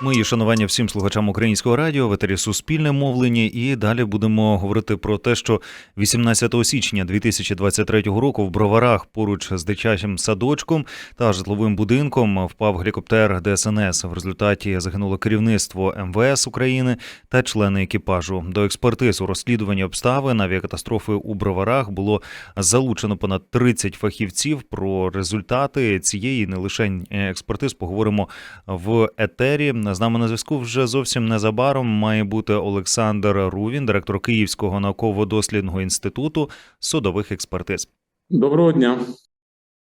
Мої шанування всім слухачам українського радіо, в етері Суспільне мовлення. І далі будемо говорити про те, що 18 січня 2023 року в Броварах поруч з дитячим садочком та житловим будинком впав гелікоптер ДСНС. В результаті загинуло керівництво МВС України та члени екіпажу. До експертиз у розслідуванні обставин авіакатастрофи у Броварах було залучено понад 30 фахівців. Про результати цієї не лише експертиз поговоримо в етері. З нами на зв'язку вже зовсім незабаром має бути Олександр Рувін, директор Київського науково-дослідного інституту судових експертиз. Доброго дня.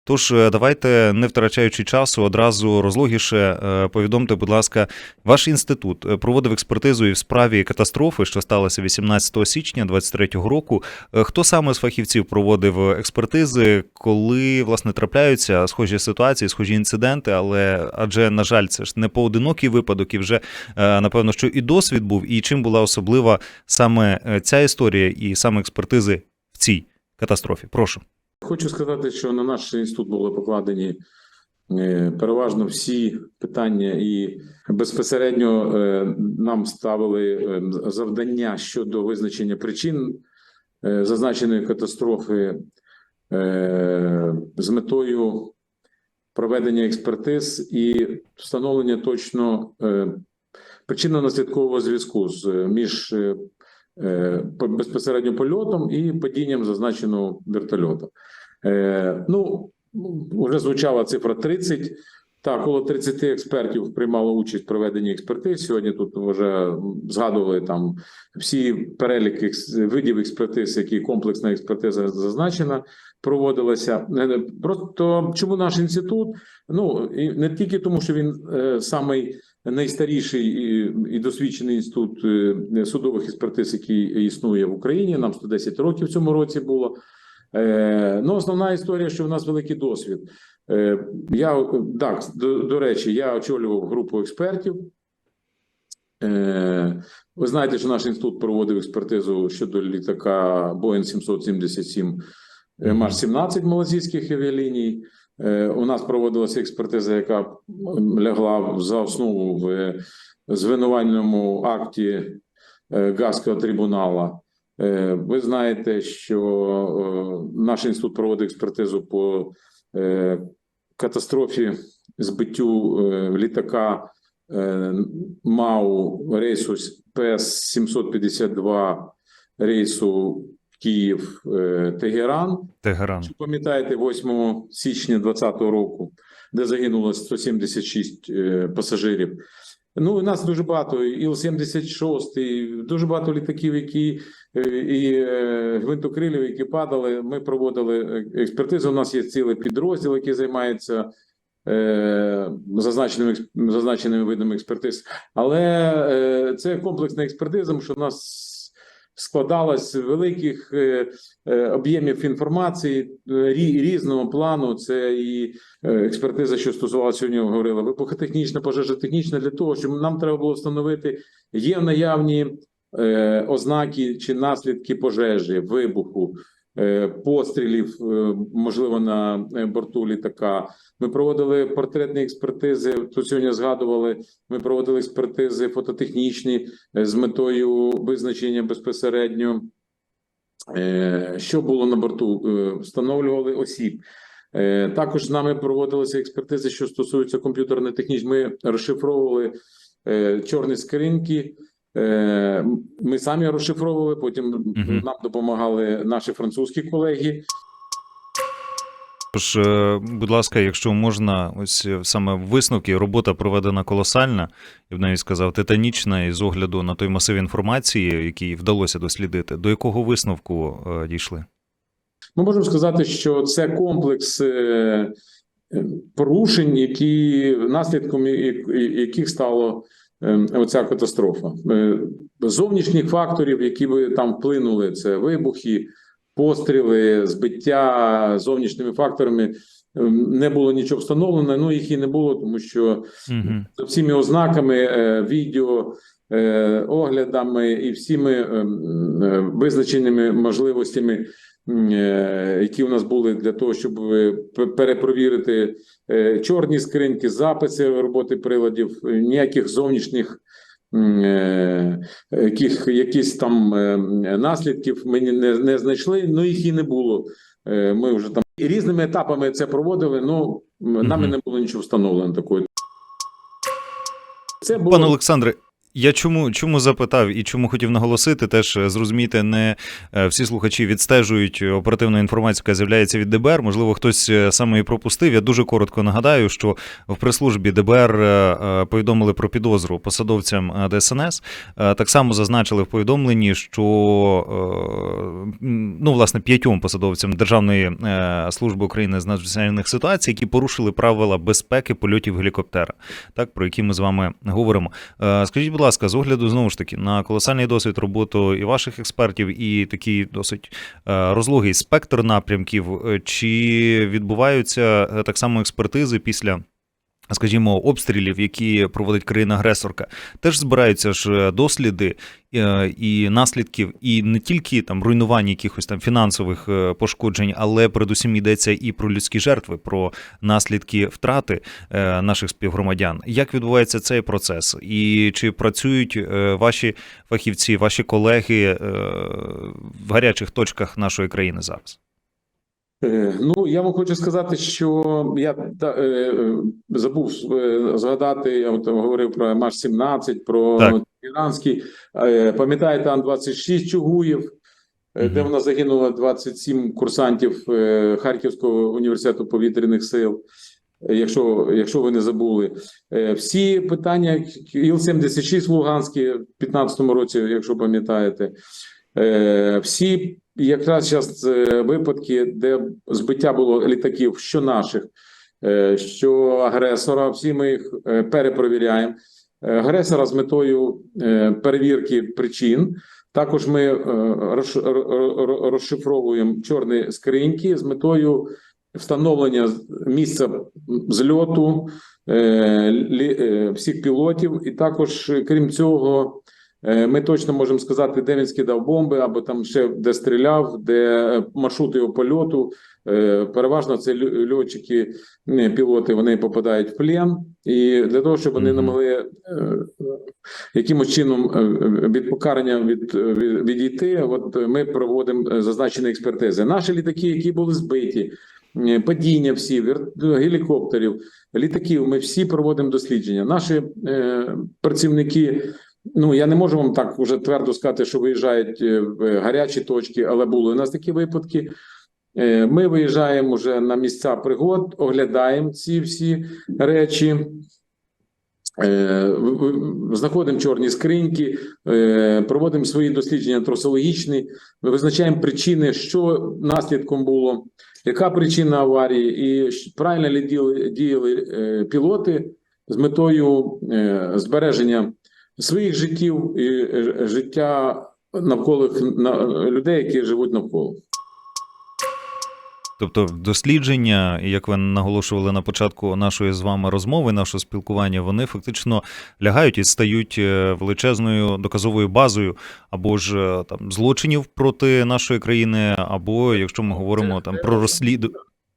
Тож е, давайте, не втрачаючи часу, одразу розлогіше е, повідомте, будь ласка, ваш інститут е, проводив експертизу і в справі катастрофи, що сталося 18 січня 2023 року. Хто саме з фахівців проводив експертизи, коли власне трапляються схожі ситуації, схожі інциденти, але адже на жаль, це ж не поодинокий випадок, і вже напевно, що і досвід був, і чим була особлива саме ця історія, і саме експертизи в цій катастрофі. Прошу. Хочу сказати, що на наш інститут були покладені е, переважно всі питання, і безпосередньо е, нам ставили е, завдання щодо визначення причин зазначеної катастрофи з метою проведення експертиз і встановлення точно е, причинно-наслідкового зв'язку між безпосередньо польотом і падінням зазначеного вертольота. Е, ну, вже звучала цифра 30. Так, коло 30 експертів приймало участь в проведенні експертиз. Сьогодні тут вже згадували там всі перелік екс- видів експертиз, які комплексна експертиза зазначена, проводилася. Е, Просто чому наш інститут? Ну і не тільки тому, що він е, самий найстаріший і, і досвідчений інститут е, судових експертиз, який існує в Україні. Нам 110 років в цьому році було. Е, ну, основна історія, що в нас великий досвід. Е, я так, до, до речі, я очолював групу експертів. Е, ви знаєте, що наш інститут проводив експертизу щодо літака Boeing 777 е, Маш 17 малазійських авіаліній. Е, У нас проводилася експертиза, яка лягла за основу в звинувальному акті Гаазького трибунала. Ви знаєте, що наш інститут проводить експертизу по катастрофі збиттю е, літака е, МАУ рейсу ПС-752 рейсу Київ е, Тегеран. Тегеран. Чи пам'ятаєте 8 січня 2020 року, де загинуло 176 е, пасажирів? Ну, у нас дуже багато Іл-76, і дуже багато літаків, які е, і е, гвинтокрилів, які падали. Ми проводили е, експертизу. У нас є цілий підрозділ, який займається зазначеними зазначеними видами експертиз. Але це комплексна експертиза, тому що у нас складалась з великих е, е, об'ємів інформації е, рі- різного плану. Це і експертиза, що стосувалася сьогодні, говорила вибухотехнічна, пожежотехнічна, для того, щоб нам треба було встановити, є наявні ознаки чи наслідки пожежі, вибуху. Е, Пострілів, е, можливо, на е, борту літака. Ми проводили портретні експертизи. Тут сьогодні згадували. Ми проводили експертизи фототехнічні з метою визначення безпосередньо, що було на борту, встановлювали осіб. Також з нами проводилися експертизи, що стосуються комп'ютерно-технічних. Ми розшифровували чорні скриньки. Е, Ми самі розшифровували, потім Мгм. нам допомагали наші французькі колеги. Тож, е, будь ласка, якщо можна, ось е, саме висновки, робота проведена колосальна, я б навіть сказав, титанічна, і з огляду на той масив інформації, який вдалося дослідити, до якого висновку дійшли? Ми можемо сказати, що це комплекс порушень, які наслідком яких стало оця катастрофа. Е, Зовнішніх факторів, які би там вплинули, це вибухи, постріли, збиття зовнішніми факторами. е, Не було нічого встановлено. Ну їх і не було, тому що за всіми ознаками, е, відео, е, оглядами і всіми ем, визначеними можливостями які у нас були для того, щоб е, перепровірити е, чорні скриньки, записи роботи приладів, е, ніяких зовнішніх е, яких, якісь там е, наслідків ми не, не знайшли, ну їх і не було. Е, Ми вже там різними етапами це проводили. Ну нами Мгм. не було нічого встановлено такої. Це було Пане Олександре, я чому, чому запитав і чому хотів наголосити, теж е, зрозуміти, не е, всі слухачі відстежують оперативну інформацію, яка з'являється від ДБР. Можливо, хтось е, саме і пропустив. Я дуже коротко нагадаю, що в прес-службі ДБР повідомили про підозру посадовцям ДСНС. Так само зазначили в повідомленні, що ну, власне п'ятьом посадовцям Державної служби України з надзвичайних ситуацій, які порушили правила безпеки польотів гелікоптера, так про які ми з вами говоримо. Скажіть, будь ласка, з огляду знову ж таки на колосальний досвід роботи і ваших експертів, і такий досить е, розлогий спектр напрямків, е, чи відбуваються е, так само експертизи після. Скажімо, обстрілів, які проводить країна-агресорка, теж збираються ж е, досліди е, і наслідків, і не тільки там руйнування якихось там фінансових е, пошкоджень, але передусім йдеться і про людські жертви, про наслідки втрати наших співгромадян. Як відбувається цей процес? І чи працюють ваші фахівці, ваші колеги в гарячих точках нашої країни зараз? Е, Ну, я вам хочу сказати, що я та, е, е, забув е, згадати, я от говорив про Маш-17, про Так. Іранський. Е, Пам'ятаєте Ан-26 Чугуєв, е, де вона загинула 27 курсантів е, Харківського університету повітряних сил. Е, Якщо, якщо ви не забули, Е, всі питання Іл-76 в Луганській в 15-му році, якщо пам'ятаєте, всі якраз зараз випадки, де збиття було літаків, що наших, е, що агресора, всі ми їх е, перепровіряємо. Е, Агресора з метою е, перевірки причин. Також ми е, розш- ро- ро- розшифровуємо чорні скриньки з метою встановлення місця зльоту е, е, всіх пілотів, і також, е, крім цього, Е, Ми точно можемо сказати, де він скидав бомби, або там ще де стріляв, де е, маршрут його польоту. Е, Переважно це льотчики, не, пілоти, вони попадають в плен, і для того, щоб вони не могли е, якимось чином е, від покарання від, е, від- відійти. От е, ми проводимо е, зазначені експертизи. Наші літаки, які були збиті, е, падіння всі, гелікоптерів, літаків. Ми всі проводимо дослідження. Наші е, працівники. Ну я не можу вам так уже твердо сказати, що виїжджають е, в гарячі точки, але були у нас такі випадки. Е, Ми виїжджаємо вже на місця пригод, оглядаємо ці всі речі. Е, Знаходимо чорні скриньки, проводимо свої дослідження тросологічні, визначаємо причини, що наслідком було, яка причина аварії, і правильно ли діяли, пілоти з метою збереження своїх життів і е, життя навколо людей, які живуть навколо. Тобто дослідження, як ви наголошували на початку нашої з вами розмови, нашого спілкування, вони фактично лягають і стають е, величезною доказовою базою або ж е, там злочинів проти нашої країни, або якщо ми говоримо там про розсліду.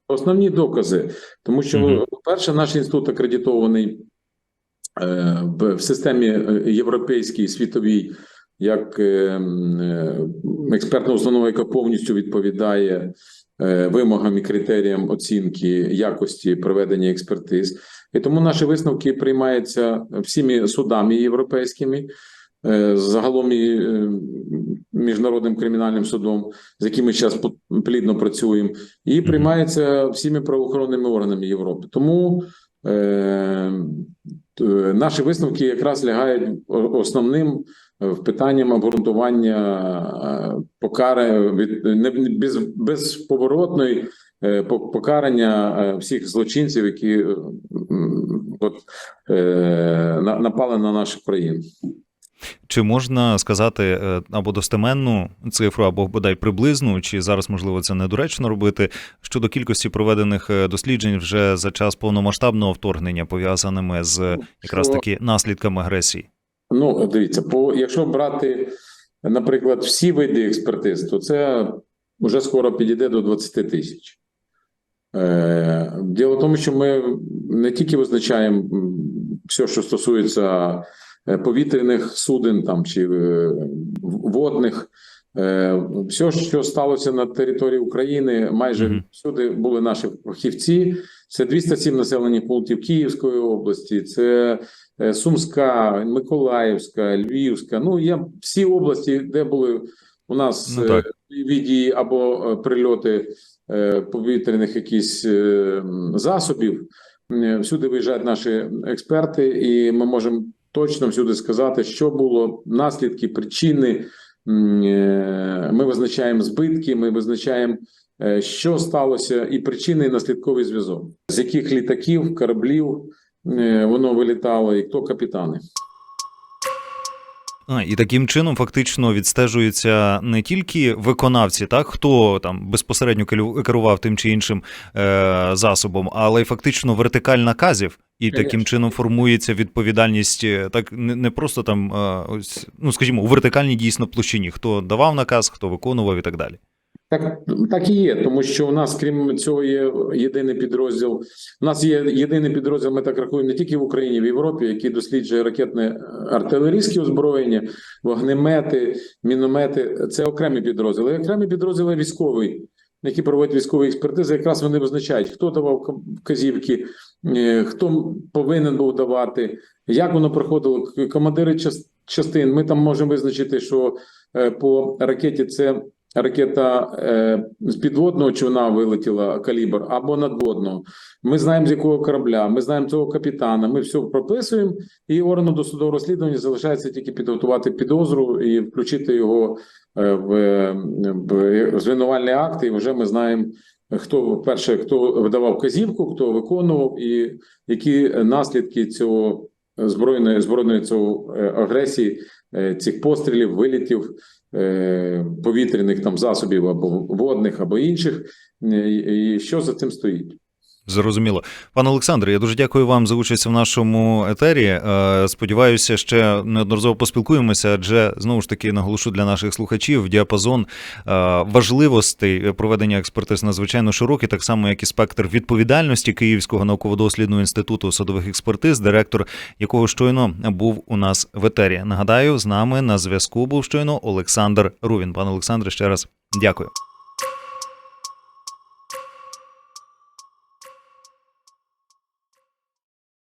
Основні докази, тому що, Мгм. по-перше, наш інститут акредитований в в системі е, європейській світовій як е, е, експертна установа, яка повністю відповідає е, вимогам і критеріям оцінки якості проведення експертиз. І тому наші висновки приймаються всіми судами європейськими. е, Загалом і е, міжнародним кримінальним судом, з яким ми зараз плідно працюємо, і Мгм. приймається всіми правоохоронними органами Європи. Тому е, наші висновки якраз лягають основним е, питанням обґрунтування е, покари від без безповоротної е, покарання е, всіх злочинців, які е, от, е, напали на нашу країну. Чи можна сказати е, або достеменну цифру, або бодай приблизну, чи зараз можливо це недоречно робити щодо кількості проведених е, досліджень вже за час повномасштабного вторгнення, пов'язаними з якраз таки наслідками агресії? Ну, дивіться, по якщо брати, наприклад, всі види експертиз, то це вже скоро підійде до 20 тисяч. Е, Діло в тому, що ми не тільки визначаємо все, що стосується повітряних суден там, чи е, водних, е, все, що сталося на території України, майже всюди були наші фахівці. Це 207 населених пунктів Київської області, це е, Сумська, Миколаївська, Львівська. Ну, є всі області, де були у нас Ну, е, так. дії або е, прильоти е, повітряних якісь е, засобів. Е, Всюди виїжджають наші експерти, і ми можемо точно всюди сказати, що було наслідки, причини. Е, Ми визначаємо збитки, ми визначаємо, е, що сталося, і причини, і наслідковий зв'язок, з яких літаків, кораблів е, воно вилітало, і хто капітани. А, і таким чином фактично відстежуються не тільки виконавці, так хто там безпосередньо керував тим чи іншим е, засобом, але й фактично вертикаль наказів, і таким чином формується відповідальність е, так не, не просто там, е, ось ну скажімо, у вертикальній дійсно площині, хто давав наказ, хто виконував і так далі. Так, так і є, тому що у нас, крім цього, є єдиний підрозділ. У нас є єдиний підрозділ, ми так рахуємо, не тільки в Україні, в Європі, який досліджує ракетне е, артилерійське озброєння, вогнемети, міномети. Це окремі підрозділи. Окремі підрозділи військові, які проводять військові експертизи. Якраз вони визначають, хто давав вказівки, е, хто повинен був давати, як воно проходило. Командири час- частин. Ми там можемо визначити, що е, по ракеті це ракета е, з підводного човна вилетіла калібр або надводного. Ми знаємо, з якого корабля, ми знаємо цього капітана. Ми все прописуємо, і органу досудового розслідування залишається тільки підготувати підозру і включити його е, в, в звинувальний акт. І вже ми знаємо, хто перше, хто видавав казівку, хто виконував, і які наслідки цього збройної збройної цього е, агресії, е, цих пострілів, вилітів е, повітряних там засобів або водних, або інших, і що за цим стоїть. Зрозуміло. Пане Олександре, я дуже дякую вам за участь в нашому етері. Е, Сподіваюся, ще неодноразово поспілкуємося, адже знову ж таки наголошу для наших слухачів діапазон е, важливостей проведення експертиз надзвичайно широкий, так само як і спектр відповідальності Київського науково-дослідного інституту садових експертиз, директор якого щойно був у нас в етері. Нагадаю, з нами на зв'язку був щойно Олександр Рувін. Пане Олександре, ще раз дякую.